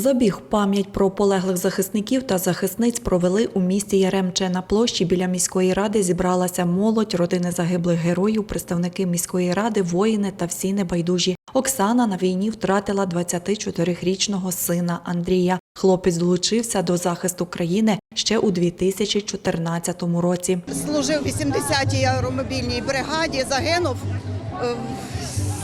Забіг пам'ять про полеглих захисників та захисниць провели у місті Яремче. На площі біля міської ради зібралася молодь, родини загиблих героїв, представники міської ради, воїни та всі небайдужі. Оксана на війні втратила 24-річного сина Андрія. Хлопець долучився до захисту країни ще у 2014 році. служив в 80-й аеромобільній бригаді, загинув е,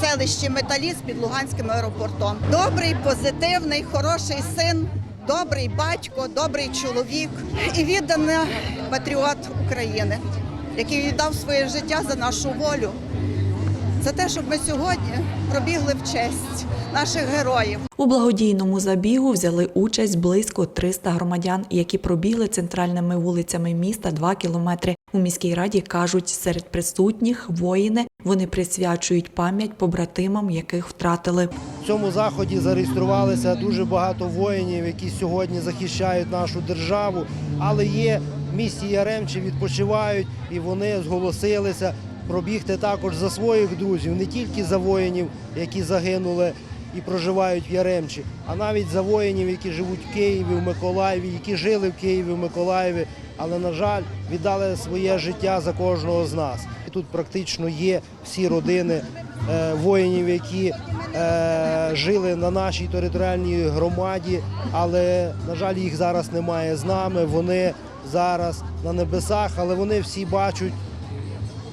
селищі Металіст під Луганським аеропортом. Добрий, позитивний, хороший син, добрий батько, добрий чоловік і відданий патріот України, який віддав своє життя за нашу волю, за те, щоб ми сьогодні пробігли в честь наших героїв. У благодійному забігу взяли участь близько 300 громадян, які пробігли центральними вулицями міста 2 кілометри. У міській раді кажуть, серед присутніх воїни вони присвячують пам'ять побратимам, яких втратили. В цьому заході зареєструвалися дуже багато воїнів, які сьогодні захищають нашу державу, але є в місті Яремче, відпочивають і вони зголосилися пробігти також за своїх друзів, не тільки за воїнів, які загинули і проживають в Яремчі, а навіть за воїнів, які живуть в Києві, в Миколаєві, які жили в Києві, в Миколаєві, але, на жаль, віддали своє життя за кожного з нас. Тут практично є всі родини е, воїнів, які е, жили на нашій територіальній громаді, але, на жаль, їх зараз немає з нами. Вони зараз на небесах, але вони всі бачать,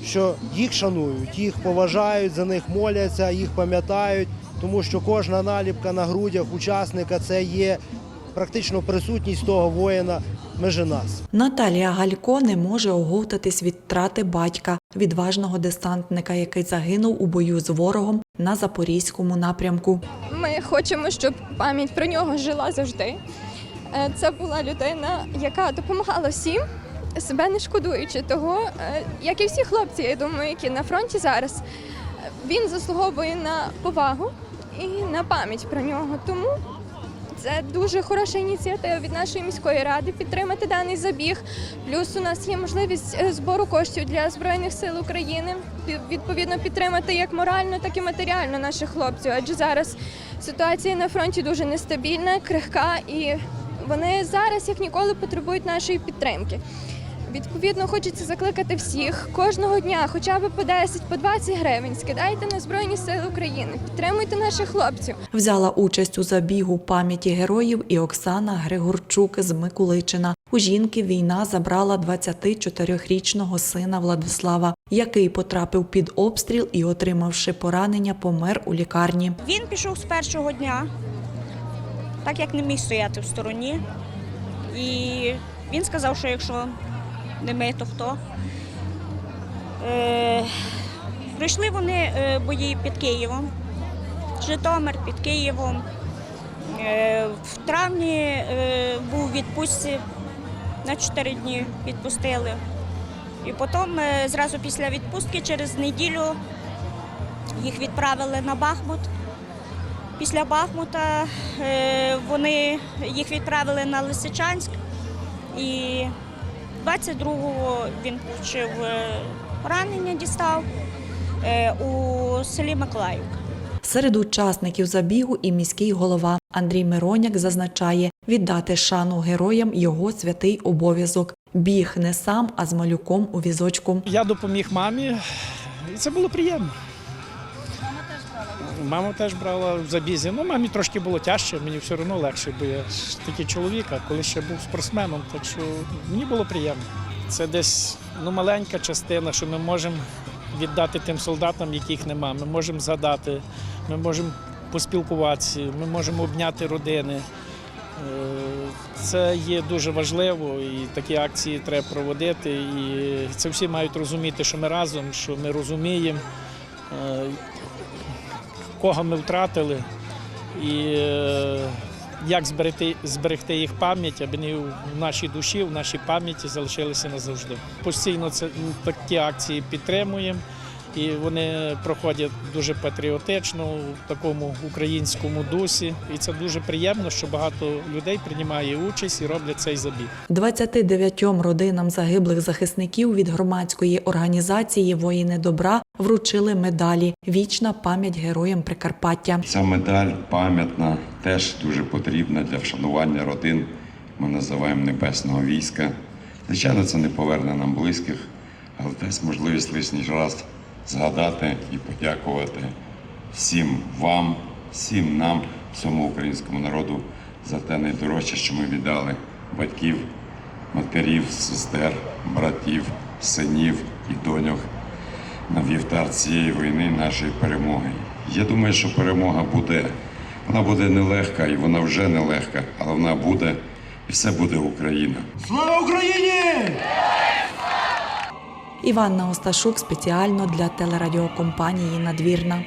що їх шанують, їх поважають, за них моляться, їх пам'ятають, тому що кожна наліпка на грудях учасника це є практично присутність того воїна межи нас. Наталія Галько не може оговтатись від втрати батька, відважного десантника, який загинув у бою з ворогом на запорізькому напрямку. Ми хочемо, щоб пам'ять про нього жила завжди. Е, Це була людина, яка допомагала всім, себе не шкодуючи того, е, як і всі хлопці, я думаю, які на фронті зараз. е, Він заслуговує на повагу і на пам'ять про нього. Тому це дуже хороша ініціатива від нашої міської ради підтримати даний забіг. Плюс у нас є можливість е, збору коштів для збройних сил України. Відповідно, підтримати як морально, так і матеріально наших хлопців. Адже зараз ситуація на фронті дуже нестабільна, крихка, і вони зараз як ніколи потребують нашої підтримки. Відповідно, хочеться закликати всіх кожного дня, хоча б по 10, по 20 гривень. Скидайте на Збройні Сили України, підтримуйте наших хлопців. Взяла участь у забігу пам'яті героїв і Оксана Григорчук з Миколичина. У жінки війна забрала 24-річного сина Владислава, який потрапив під обстріл і, отримавши поранення, помер у лікарні. Він пішов з першого дня, так як не міг стояти в стороні. І він сказав, що якщо не ми, то хто. Е, пройшли вони е, бої під Києвом, Житомир під Києвом. Е, в травні був відпустці на 4 дні відпустили. І потім е, зразу після відпустки через неділю їх відправили на Бахмут. Після Бахмута вони їх відправили на Лисичанськ. І 22-го він отримав поранення, дістав е, у селі Миколаївка. Серед учасників забігу і міський голова Андрій Мироняк зазначає віддати шану героям його святий обов'язок. Біг не сам, а з малюком у візочку. Я допоміг мамі, і це було приємно. Мама теж брала в забізі. Ну, мамі трошки було тяжче, мені все одно легше, бо я ж такий чоловік, а коли ще був спортсменом, так що мені було приємно. Це десь ну, маленька частина, що ми можемо віддати тим солдатам, яких нема. Ми можемо згадати, ми можемо поспілкуватися, ми можемо обняти родини. Е, Це є дуже важливо, і такі акції треба проводити. І це всі мають розуміти, що ми разом, що ми розуміємо, е, кого ми втратили, і е, як зберегти, зберегти їх пам'ять, аби вони в нашій душі, в нашій пам'яті залишилися назавжди. Постійно це такі акції підтримуємо. І вони проходять дуже патріотично, в такому українському дусі. І це дуже приємно, що багато людей приймає участь і роблять цей забіг. 29 родинам загиблих захисників від громадської організації Воїни добра вручили медалі Вічна пам'ять героям Прикарпаття. Ця медаль пам'ятна теж дуже потрібна для вшанування родин. Ми називаємо небесного війська. Звичайно, це не поверне нам близьких, але дасть можливість лишній раз згадати і подякувати всім вам, всім нам, всьому українському народу за те найдорожче, що ми віддали батьків, матерів, сестер, братів, синів і доньок на вівтар цієї війни нашої перемоги. Я думаю, що перемога буде. Вона буде нелегка і вона вже нелегка, але вона буде, і все буде Україна. Слава Україні! Іванна Осташук спеціально для телерадіокомпанії Надвірна.